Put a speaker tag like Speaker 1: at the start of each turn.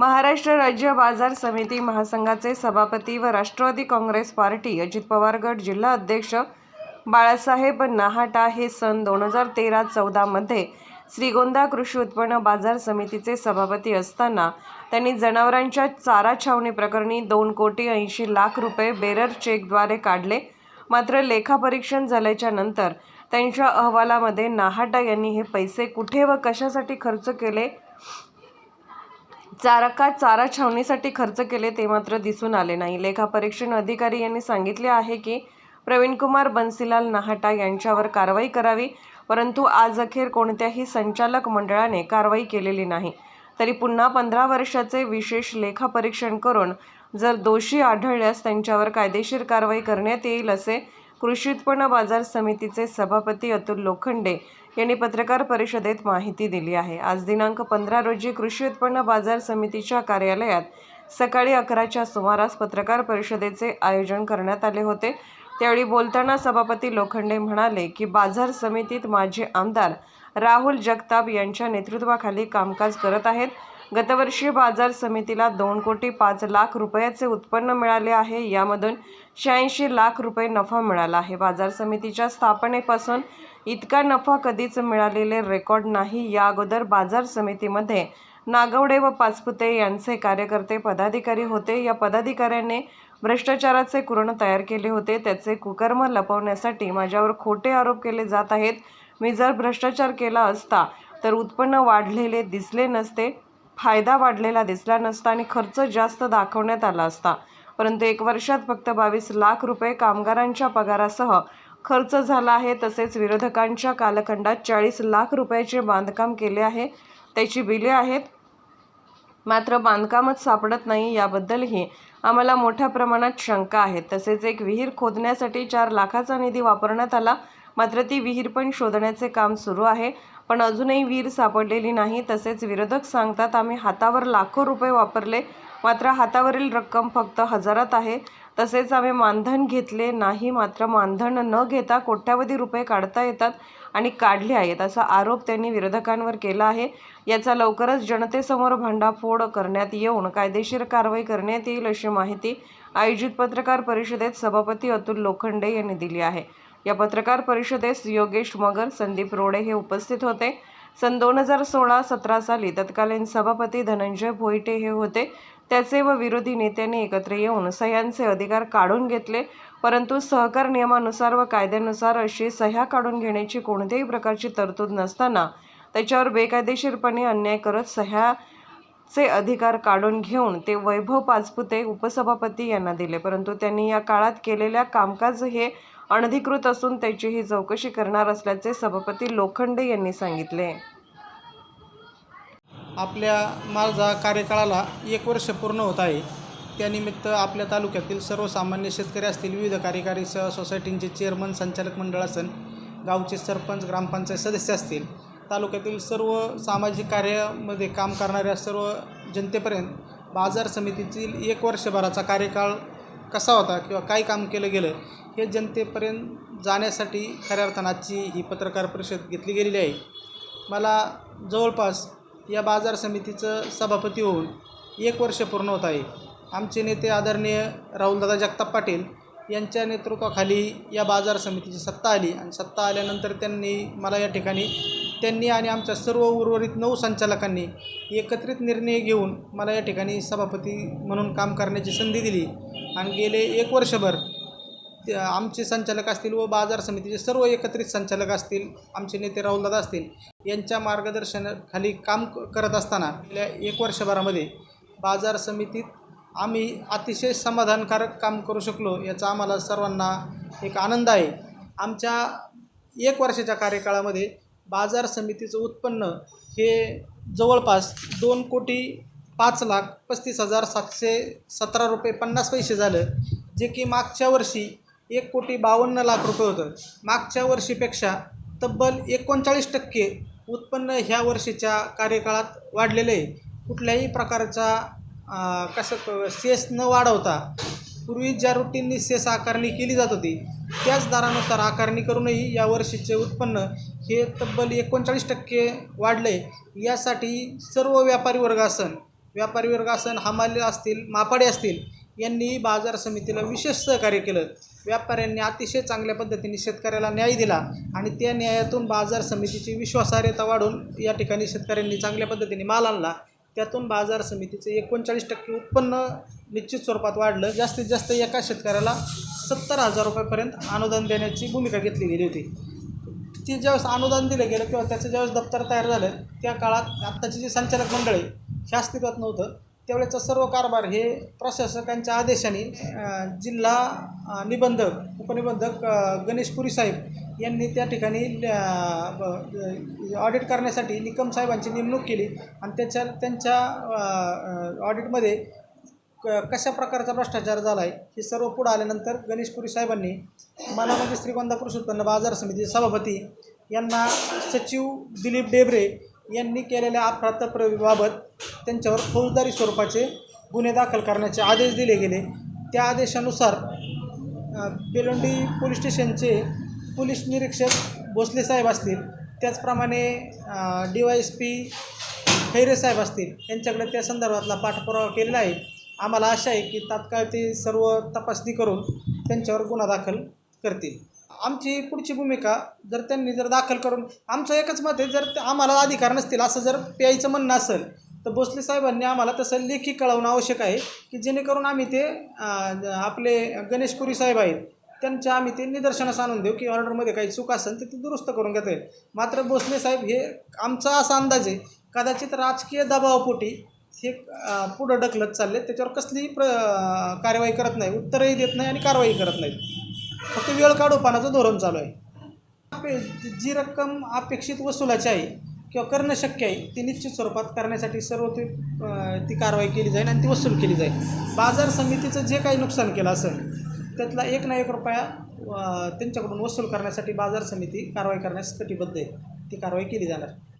Speaker 1: महाराष्ट्र राज्य बाजार समिती महासंघाचे सभापती व राष्ट्रवादी काँग्रेस पार्टी अजित पवार गट जिल्हा अध्यक्ष बाळासाहेब नाहाटा हे सन दोन हजार तेरा चौदामध्ये श्रीगोंदा कृषी उत्पन्न बाजार समितीचे सभापती असताना त्यांनी जनावरांच्या चारा छावणी प्रकरणी दोन कोटी ऐंशी लाख रुपये बेरर चेकद्वारे काढले. मात्र लेखापरीक्षण झाल्याच्यानंतर त्यांच्या अहवालामध्ये नाहाटा यांनी हे पैसे कुठे व कशासाठी खर्च केले? चारा चारा छावणीसाठी खर्च केले ते मात्र दिसून आले नाही. लेखापरीक्षण अधिकारी यांनी सांगितले आहे की प्रवीणकुमार बन्सीलाल नाहटा यांच्यावर कारवाई करावी परंतु आज अखेर कोणत्याही संचालक मंडळाने कारवाई केलेली नाही. तरी पुन्हा पंधरा वर्षाचे विशेष लेखापरीक्षण करून जर दोषी आढळल्यास त्यांच्यावर कायदेशीर कारवाई करण्यात येईल असे कृषी उत्पन्न बाजार समितीचे सभापती अतुल लोखंडे यांनी पत्रकार परिषदेत माहिती दिली आहे. आज दिनांक पंधरा रोजी कृषी उत्पन्न बाजार समितीच्या कार्यालयात सकाळी अकराच्या सुमारास पत्रकार परिषदेचे आयोजन करण्यात आले होते. त्यावेळी बोलताना सभापती लोखंडे म्हणाले की बाजार समितीत माजी आमदार राहुल जगताप यांच्या नेतृत्वाखाली कामकाज करत आहेत. गतवर्षी बाजार समितीला दोन कोटी पाच लाख रुपयाचे उत्पन्न मिळाले आहे. यामधून शहाऐंशी लाख रुपये नफा मिळाला आहे. बाजार समितीच्या स्थापनेपासून इतका नफा कधीच मिळालेले रेकॉर्ड नाही. या अगोदर बाजार समितीमध्ये नागवडे व पाचपुते यांचे कार्यकर्ते पदाधिकारी होते. या पदाधिकाऱ्याने भ्रष्टाचाराचे कुरण तयार केले होते. त्याचे कुकर्म लपवण्यासाठी माझ्यावर खोटे आरोप केले जात आहेत. मी जर भ्रष्टाचार केला असता तर उत्पन्न वाढलेले दिसले नसते फायदा वाढलेला दिसला नसता आणि खर्च जास्त दाखवण्यात आला असता. परंतु एक वर्षात फक्त बावीस लाख रुपये कामगारांच्या पगारासह खर्च झाला आहे. तसेच विरोधकांच्या कालखंडात चाळीस लाख रुपयाचे बांधकाम केले आहे. त्याची बिले आहेत. मात्र बांधकामच सापडत नाही याबद्दलही आम्हाला मोठ्या प्रमाणात शंका आहे. तसेच एक विहीर खोदण्यासाठी चार लाखाचा निधी वापरण्यात आला. मात्र ती विहीर पण शोधण्याचे काम सुरू आहे. पण अजूनही वीर सापडलेली नाही. तसेच विरोधक सांगतात आम्ही हातावर लाखो रुपये वापरले मात्र हातावरील रक्कम फक्त हजारात आहे. तसेच आम्ही मानधन घेतले नाही मात्र मानधन न घेता कोट्यावधी रुपये काढता येतात आणि काढले आहेत असा आरोप त्यांनी विरोधकांवर केला आहे. याचा लवकरच जनतेसमोर भांडाफोड करण्यात येऊन कायदेशीर कारवाई करण्यात येईल अशी माहिती आयोजित पत्रकार परिषदेत सभापती अतुल लोखंडे यांनी दिली आहे. या पत्रकार परिषदेस योगेश मगर संदीप रोडे हे उपस्थित होते. सन दोन हजार सोळा सतरा साली तत्कालीन सभापती धनंजय भोईटे हे होते. त्याचे व विरोधी नेत्यांनी एकत्र येऊन सह्यांचे अधिकार काढून घेतले. परंतु सहकार नियमानुसार व कायद्यानुसार अशी सह्या काढून घेण्याची कोणत्याही प्रकारची तरतूद नसताना त्याच्यावर बेकायदेशीरपणे अन्याय करत सह्याचे अधिकार काढून घेऊन ते वैभव पाचपुते उपसभापती यांना दिले. परंतु त्यांनी या काळात केलेल्या कामकाज हे अनधिकृत असून त्याचीही चौकशी करणार असल्याचे सभापती लोखंडे यांनी सांगितले.
Speaker 2: आपल्या माझा कार्यकाळाला एक वर्ष पूर्ण होत आहे. त्यानिमित्त आपल्या तालुक्यातील सर्वसामान्य शेतकरी असतील विविध कार्यकारी स सोसायटींचे चेअरमन संचालक मंडळ असेल गावचे सरपंच ग्रामपंचायत सदस्य असतील तालुक्यातील सर्व सामाजिक कार्यामध्ये काम करणाऱ्या सर्व जनतेपर्यंत बाजार समितीतील एक वर्षभराचा कार्यकाळ कसा होता किंवा काय काम केलं गेलं हे जनतेपर्यंत जाण्यासाठी खऱ्या अर्थानं आजची ही पत्रकार परिषद घेतली गेलेली आहे. मला जवळपास या बाजार समितीचं सभापती होऊन एक वर्ष पूर्ण होत आहे. आमचे नेते आदरणीय राहुलदादा जगताप पाटील यांच्या नेतृत्वाखाली या बाजार समितीची सत्ता आली आणि सत्ता आल्यानंतर त्यांनी मला या ठिकाणी त्यांनी आणि आमच्या सर्व उर्वरित नऊ संचालकांनी एकत्रित निर्णय घेऊन मला या ठिकाणी सभापती म्हणून काम करण्याची संधी दिली. आणि गेले एक वर्षभर आमचे संचालक असतील व बाजार समितीचे सर्व एकत्रित संचालक असतील आमचे नेते राहुलदादा असतील यांच्या मार्गदर्शनाखाली काम क- करत असताना गेल्या एक वर्षभरामध्ये बाजार समितीत आम्ही अतिशय समाधानकारक काम करू शकलो याचा आम्हाला सर्वांना एक आनंद आहे. आमच्या एक वर्षाच्या कार्यकाळामध्ये बाजार समितीचं उत्पन्न हे जवळपास दोन कोटी पाच लाख पस्तीस हजार सातशे सतरा रुपये पन्नास पैसे झालं जे की मागच्या वर्षी एक कोटी बावन्न लाख रुपये होतं. मागच्या वर्षीपेक्षा तब्बल एकोणचाळीस टक्के उत्पन्न ह्या वर्षीच्या कार्यकाळात वाढलेलं आहे. कुठल्याही प्रकारचा कसं सेस न वाढवता पूर्वी ज्या रुटीननी सेस आकारणी केली जात होती त्याच दरानुसार आकारणी करूनही या वर्षीचे उत्पन्न हे तब्बल एकोणचाळीस टक्के वाढले यासाठी सर्व व्यापारी वर्ग असन व्यापारी वर्ग असन हमाले असतील मापाडे असतील यांनी बाजार समितीला विशेष सहकार्य केलं. व्यापाऱ्यांनी अतिशय चांगल्या पद्धतीने शेतकऱ्याला न्याय दिला आणि त्या न्यायातून बाजार समितीची विश्वासार्हता वाढून या ठिकाणी शेतकऱ्यांनी चांगल्या पद्धतीने माल आणला. त्यातून बाजार समितीचे एकोणचाळीस टक्के उत्पन्न निश्चित स्वरूपात वाढलं. जास्तीत जास्त एका शेतकऱ्याला सत्तर हजार रुपयापर्यंत अनुदान देण्याची भूमिका घेतली गेली होती. ती ज्यावेळेस अनुदान दिलं गेलं किंवा त्याचं ज्यावेळेस दप्तर तयार झालं त्या काळात आत्ताची जी संचालक मंडळ आहे हे अस्तित्वात नव्हतं. त्यावेळेचा सर्व कारभार हे प्रशासकांच्या आदेशाने जिल्हा निबंधक उपनिबंधक गणेशपुरी गणेश पुरी साहेब यांनी त्या ठिकाणी ब- ऑडिट करण्यासाठी निकम साहेबांची नेमणूक केली आणि त्याच्या त्यांच्या ऑडिटमध्ये क कशा प्रकारचा भ्रष्टाचार झाला आहे हे सर्व पुढं आल्यानंतर गणेशपुरी साहेबांनी मला म्हणजे श्रीगोंदा कृषी उत्पन्न बाजार समिती सभापती यांना सचिव दिलीप डेबरे यांनी केलेल्या अफरातफरीबाबत त्यांच्यावर फौजदारी स्वरूपाचे गुन्हे दाखल करण्याचे आदेश दिले गेले. त्या आदेशानुसार बेलोंडी पोलीस स्टेशनचे पोलीस निरीक्षक भोसले साहेब असतील त्याचप्रमाणे D Y S P Khaire साहेब असतील यांच्याकडे त्या संदर्भातला पाठपुरावा केलेला आहे. आम्हाला आशा आहे की तात्काळ ते सर्व तपासणी करून त्यांच्यावर गुन्हा दाखल करतील. आमची पुढची भूमिका जर त्यांनी जर दाखल करून आमचं एकच मत आहे जर आम्हाला अधिकार नसतील असं जर प्यायचं म्हणणं असेल तर भोसले साहेबांनी आम्हाला तसं लेखी कळवणं आवश्यक आहे की जेणेकरून आम्ही ते आपले गणेशपुरी साहेब आहेत त्यांच्या आम्ही ते निदर्शनास आणून देऊ की ऑर्डरमध्ये काही चूक असेल तर ते दुरुस्त करून घेता येईल. मात्र भोसले साहेब हे आमचा असा अंदाज आहे कदाचित राजकीय दबावापोटी हे पुढं ढकलत चालले त्याच्यावर कसलीही प्र कारवाई कार्यवाही करत नाही उत्तरही देत नाही आणि कारवाई करत नाही फक्त वेळ काढूपानाचं धोरण चालू आहे. जी रक्कम अपेक्षित वसुलाची आहे किंवा करणं शक्य आहे ती निश्चित स्वरूपात करण्यासाठी सर्व ती ती कारवाई केली जाईल आणि ती वसूल केली जाईल. बाजार समितीचं जे काही नुकसान केलं असेल त्यातला एक ना एक रुपया त्यांच्याकडून वसूल करण्यासाठी बाजार समिती कारवाई करण्यास कटिबद्ध आहे. ती कारवाई केली जाणार.